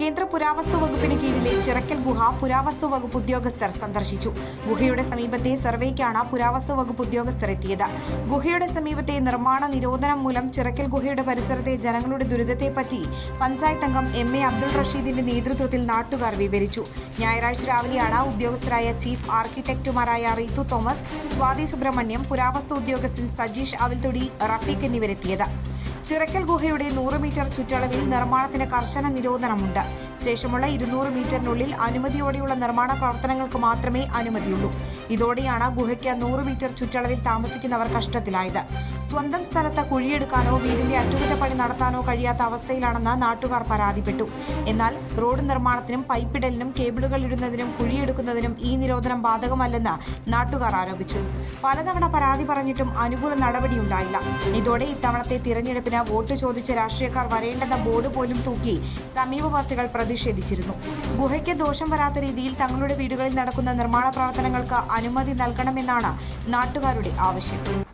കേന്ദ്ര പുരാവസ്തു വകുപ്പിന് കീഴിലെ ചിറക്കൽ ഗുഹ പുരാവസ്തു വകുപ്പ് ഉദ്യോഗസ്ഥർ സന്ദർശിച്ചു. ഗുഹയുടെ സമീപത്തെ സർവേക്കാണ് പുരാവസ്തു വകുപ്പ് ഉദ്യോഗസ്ഥർ എത്തിയത്. ഗുഹയുടെ സമീപത്തെ നിർമ്മാണ നിരോധനം മൂലം ചിറക്കൽ ഗുഹയുടെ പരിസരത്തെ ജനങ്ങളുടെ ദുരിതത്തെപ്പറ്റി പഞ്ചായത്ത് അംഗം എം എ അബ്ദുൾ റഷീദിന്റെ നേതൃത്വത്തിൽ നാട്ടുകാർ വിവരിച്ചു. ഞായറാഴ്ച രാവിലെയാണ് ഉദ്യോഗസ്ഥരായ ചീഫ് ആർക്കിടെക്ടുമാരായ റീതു തോമസ് സ്വാതി സുബ്രഹ്മണ്യം പുരാവസ്തു ഉദ്യോഗസ്ഥൻ സജീഷ് അവിൽത്തൊടി റഫീഖ് എന്നിവരെത്തിയത്. ചിറക്കൽ ഗുഹയുടെ നൂറ് മീറ്റർ ചുറ്റളവിൽ നിർമ്മാണത്തിന് കർശന നിരോധനമുണ്ട്. ശേഷമുള്ള ഇരുന്നൂറ് മീറ്ററിനുള്ളിൽ അനുമതിയോടെയുള്ള നിർമ്മാണ പ്രവർത്തനങ്ങൾക്ക് മാത്രമേ അനുമതിയുള്ളൂ. ഇതോടെയാണ് ഗുഹയ്ക്ക് നൂറ് മീറ്റർ ചുറ്റളവിൽ താമസിക്കുന്നവർ കഷ്ടത്തിലായത്. സ്വന്തം സ്ഥലത്ത് കുഴിയെടുക്കാനോ വീടിന്റെ അറ്റകുറ്റപ്പണി നടത്താനോ കഴിയാത്ത അവസ്ഥയിലാണെന്ന് നാട്ടുകാർ പരാതിപ്പെട്ടു. എന്നാൽ റോഡ് നിർമ്മാണത്തിനും പൈപ്പിടലിനും കേബിളുകൾ ഇടുന്നതിനും കുഴിയെടുക്കുന്നതിനും ഈ നിരോധനം ബാധകമല്ലെന്ന് നാട്ടുകാർ ആരോപിച്ചു. പലതവണ പരാതി പറഞ്ഞിട്ടും അനുകൂല നടപടിയുണ്ടായില്ല. ഇതോടെ ഇത്തവണത്തെ തിരഞ്ഞെടുപ്പിന് വോട്ട് ചോദിച്ച രാഷ്ട്രീയക്കാർ വരേണ്ടെന്ന ബോർഡ് പോലും തൂക്കി സമീപവാസികൾ പ്രതിഷേധിച്ചിരുന്നു. ഗുഹയ്ക്ക് ദോഷം വരാത്ത രീതിയിൽ തങ്ങളുടെ വീടുകളിൽ നടക്കുന്ന നിർമ്മാണ പ്രവർത്തനങ്ങൾക്ക് അനുമതി നൽകണമെന്നാണ് നാട്ടുകാരുടെ ആവശ്യം.